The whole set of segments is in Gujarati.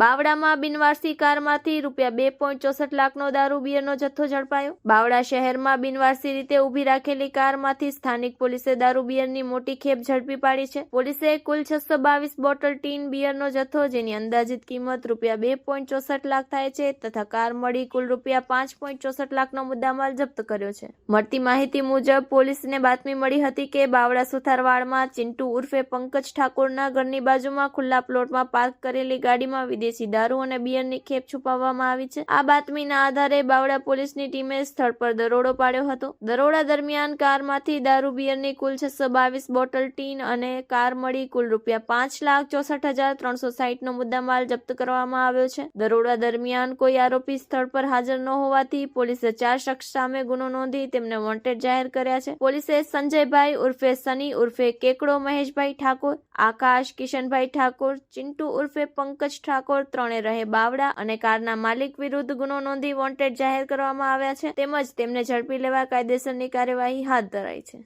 બાવડામાં બિનવારસી કારમાંથી રૂપિયા બે પોઈન્ટ ચોસઠ લાખનો દારૂ બિયરનો જથ્થો ઝડપાયો. બાવડા શહેરમાં બિનવારસી રીતે ઊભી રાખેલી કારમાંથી સ્થાનિક પોલીસે દારૂ બિયરની મોટી ખેપ ઝડપી પાડી છે. પોલીસે કુલ છસો બાવીસ બોટલ ટીન બિયરનો જથ્થો, જેની અંદાજિત કિંમત રૂપિયા બે પોઈન્ટ ચોસઠ લાખ થાય છે, તથા કાર મળી કુલ રૂપિયા પાંચ પોઈન્ટ ચોસઠ લાખનો મુદ્દામાલ જપ્ત કર્યો છે. મળતી માહિતી મુજબ, પોલીસને બાતમી મળી હતી કે બાવડા સુથારવાડમાં ચિંટુ ઉર્ફે પંકજ ઠાકોરના ઘરની બાજુમાં ખુલ્લા પ્લોટમાં પાર્ક કરેલી ગાડીમાં વિદેશી દારૂ અને બિયરની ખેપ છુપાવવામાં આવી છે. આ બાતમીના આધારે બાવળા પોલીસની ટીમે સ્થળ પર દરોડો પાડ્યો હતો. દરોડા દરમિયાન કારમાંથી દારૂ, બિયરની કુલ છસો બાવીસ બોટલ, ટીન અને કાર મળી કુલ રૂપિયા પાંચ લાખ ચોસઠ હજાર ત્રણસો સાહીઠનો મુદ્દામાલ જપ્ત કરવામાં આવ્યો છે. દરોડા દરમિયાન કોઈ આરોપી સ્થળ પર હાજર ન હોવાથી પોલીસે ચાર શખ્સ સામે ગુનો નોંધી તેમને વોન્ટેડ જાહેર કર્યા છે. પોલીસે સંજયભાઈ ઉર્ફે સની ઉર્ફે કેકડો મહેશભાઈ ઠાકોર, આકાશ કિશનભાઈ ઠાકોર, ચિંટુ ઉર્ફે પંકજ ઠાકોર ત્રણે રહે બાવડા અને કારના માલિક વિરુદ્ધ ગુનો નોંધી વોન્ટેડ જાહેર કરવામાં આવ્યા છે. તેમજ તેમને ઝડપી લેવા કાયદેસરની કાર્યવાહી હાથ ધરાઈ છે.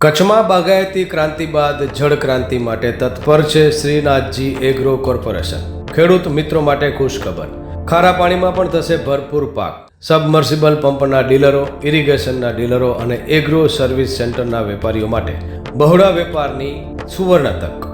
કચ્છમાં બાગાયતી ક્રાંતિ બાદ જળ ક્રાંતિ માટે તત્પર છે શ્રીનાથજી એગ્રો કોર્પોરેશન. ખેડૂત મિત્રો માટે ખુશખબર. ખારા પાણીમાં પણ થશે ભરપૂર પાક. સબમર્સિબલ પંપના ડીલરો, ઇરિગેશનના ડીલરો અને એગ્રો સર્વિસ સેન્ટરના વેપારીઓ માટે બહોળા વેપારની સુવર્ણ તક.